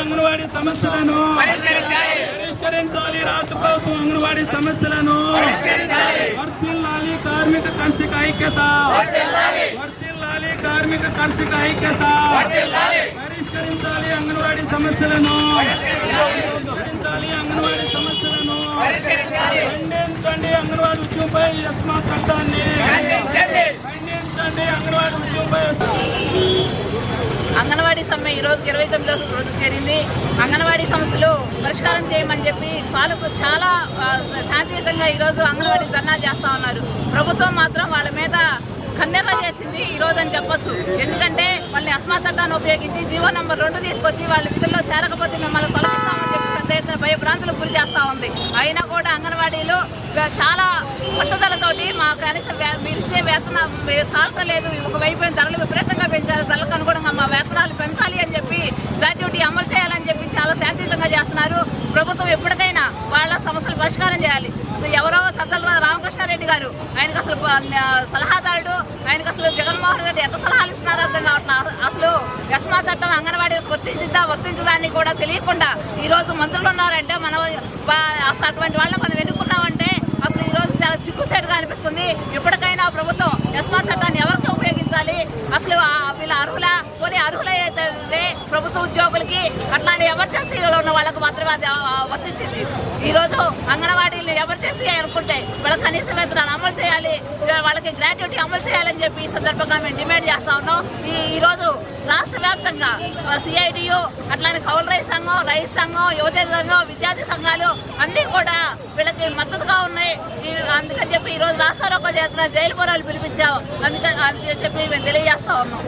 అంగన్వాడీ సమస్యలను. పరిష్కరించాలి. రాష్ట్ర ప్రభుత్వం అంగన్వాడీ సమస్యలను. వర్తిల్లాలి కార్మిక కర్షక ఐక్యత. వర్తిల్లాలి. కార్మిక కర్షక ఐక్యత. పరిష్కరించాలి అంగన్వాడీ సమస్యలను. పరిష్కరించాలి. అంగన్వాడీ సమస్యలను. ఖండించండి అంగన్వాడీ ఉద్యమంపై యస్మా చట్టాన్ని ఖండించండి అంగన్వాడీ ఉద్యమంపై అంగన్వాడీ సమ్మె ఈ రోజు ఇరవై తొమ్మిదో రోజు చేరింది అంగన్వాడీ సమస్యలు పరిష్కారం చేయమని చెప్పి చాలా చాలా శాంతియుతంగా ఈరోజు అంగన్వాడీ ధర్నాలు చేస్తా ఉన్నారు. ప్రభుత్వం మాత్రం వాళ్ళ మీద కన్నెర్ర చేసింది ఈ రోజు అని చెప్పొచ్చు. ఎందుకంటే వాళ్ళని అస్మా చట్టాన్ని ఉపయోగించి జీవో నంబర్ రెండు తీసుకొచ్చి వాళ్ళ విధుల్లో చేరకపోతే మిమ్మల్ని తొలగిస్తామని చెప్పి పెద్ద ఎత్తున భయభ్రాంతులకు గురి చేస్తూ ఉంది. అయినా కూడా అంగన్వాడీలు చాలా పట్టుదలతోటి మా కనీసం మీరు ఇచ్చే వేతనం మీరు చాలటలేదు. ఒకవైపు ఏమో ధరలు విపరీతంగా పెంచారు ధరలకు అనుగుణంగా మా వేతనాలు పెంచాలి అని చెప్పి గ్రాట్యుటీ అమలు చేయాలని చెప్పి చాలా శాంతియుతంగా చేస్తున్నారు ప్రభుత్వం ఎప్పటికైనా వాళ్ళ సమస్యలు పరిష్కారం చేయాలి. ఎవరో సజ్జల రామకృష్ణారెడ్డి గారు ఆయనకు అసలు సలహాదారుడు ఆయనకు అసలు జగన్మోహన్ రెడ్డి ఎంత సలహాలు ఇస్తున్నారో అర్థం కావట్లేదు అసలు యస్మా చట్టం అంగన్వాడీలకు వర్తించిద్దా వర్తించదా అని కూడా తెలియకుండా ఈ రోజు మంత్రులు ఉన్నారంటే మనం అసలు అటువంటి వాళ్ళని మనం ఎన్నుకున్నామంటే అసలు ఈ రోజు చాలా చిక్కుచేటుగా అనిపిస్తుంది. ఇప్పటికైనా ప్రభుత్వం యస్మా చట్టాన్ని ఎవరికి ఉపయోగించాలి? అసలు వీళ్ళ అర్హుల పోనీ అర్హులైతే ప్రభుత్వ ఉద్యోగులకి అట్లాంటి ఎమర్జెన్సీలో ఉన్న వాళ్ళకి మాత్రమే ఈరోజు అంగన్వాడీలు ఎవరు ఈ రోజు అనుకుంటే వాళ్ళ కనీస వేతనాలు అమలు చేయాలి. వాళ్ళకి గ్రాట్యుటీ అమలు చేయాలని చెప్పి ఈ సందర్భంగా మేము డిమాండ్ చేస్తా ఉన్నాం. ఈ ఈరోజు రోజు రాష్ట్ర వ్యాప్తంగా సిఐటియు అట్లానే కౌలు రైతు సంఘం రైతు సంఘం యువజన సంఘం విద్యార్థి సంఘాలు అన్నీ కూడా వీళ్ళకి మద్దతుగా ఉన్నాయి. అందుకని చెప్పి ఈ రోజు రాష్ట్ర రోకో చేస్తున్న జైలు పోరాలు పిలిపించాం. అందుకని చెప్పి మేము తెలియజేస్తా ఉన్నాం.